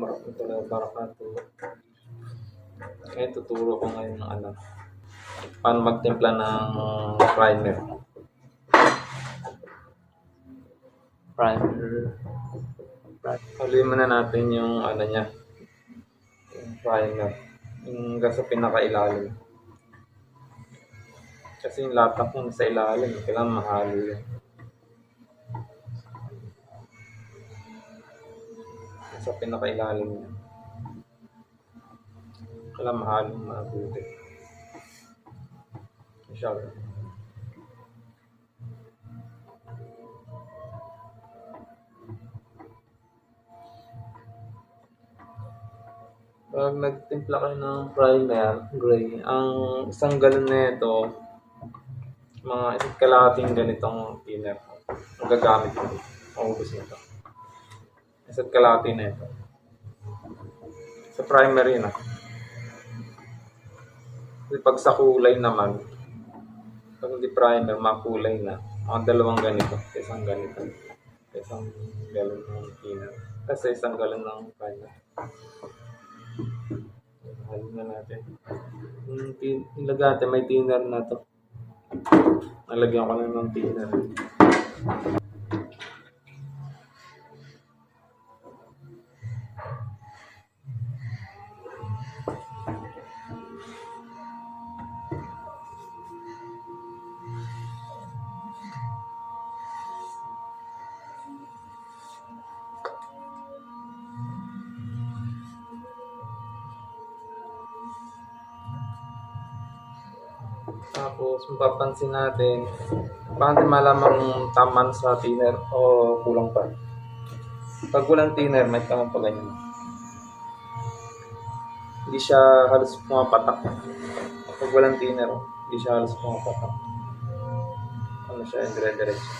warahmatullahi wabarakatuh. Ngayon tuturo ko ngayon ng ano, paano magtimpla ng primer. Primer. Haluin muna natin yung ano niya, yung primer. Yung sa pinakailalim. Kasi yung latak yung sa ilalim, kailangan mahalo yun. Sa pinakailalim niya. Kailangan mahalong mabuti. Masyado. Pag nagtimpla kayo ng primer, gray, ang isang galon na ito, mga isang kalahating ganitong thinner, ang gagamit ko. Maubos nito. Isa't kalahati na ito. Sa primary na. Kasi pag sa kulay naman, pag hindi primer, makulay na. Mga dalawang ganito, isang ganito. Isang galon ng thinner. Kasi isang galon ng primer. Halin na natin. Yung, lagate, may thinner na to. Nalagyan ko na ng thinner. Tapos, mapapansin natin, paano malamang taman sa thinner o kulang pa. Pag walang thinner, may tamang pa ganyan. Hindi siya halos pumapatak. Pag walang thinner, hindi siya halos pumapatak. Ano siya, dire-diretso.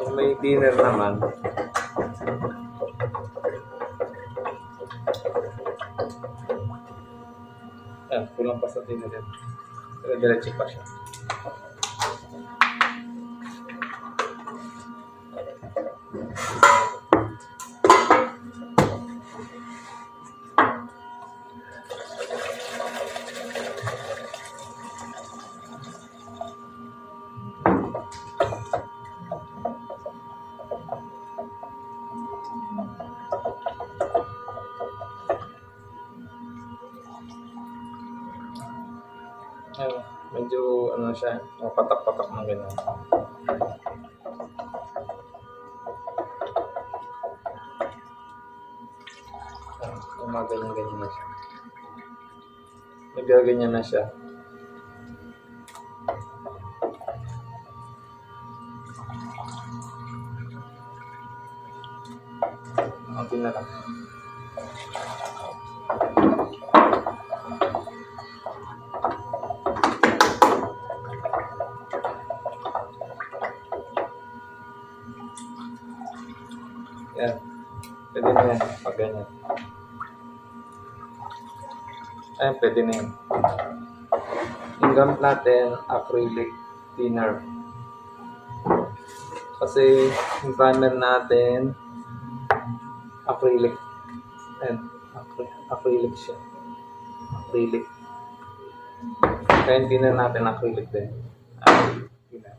Kung may thinner naman, Ayan, kulang pa sa thinner yan. Ayun, medyo ano siya, patak-patak ng gano'n. Gumaganyan-ganyan na siya. Nagaganyan na siya. Ang na lang. Yan. Pwede na yan. Pag ganyan. Ayan, pwede na yan. Yung gamit natin, acrylic thinner. Kasi yung primer natin, acrylic. Ayan, acry- acrylic siya. Acrylic. Kaya yung thinner natin, acrylic din. Acrylic thinner.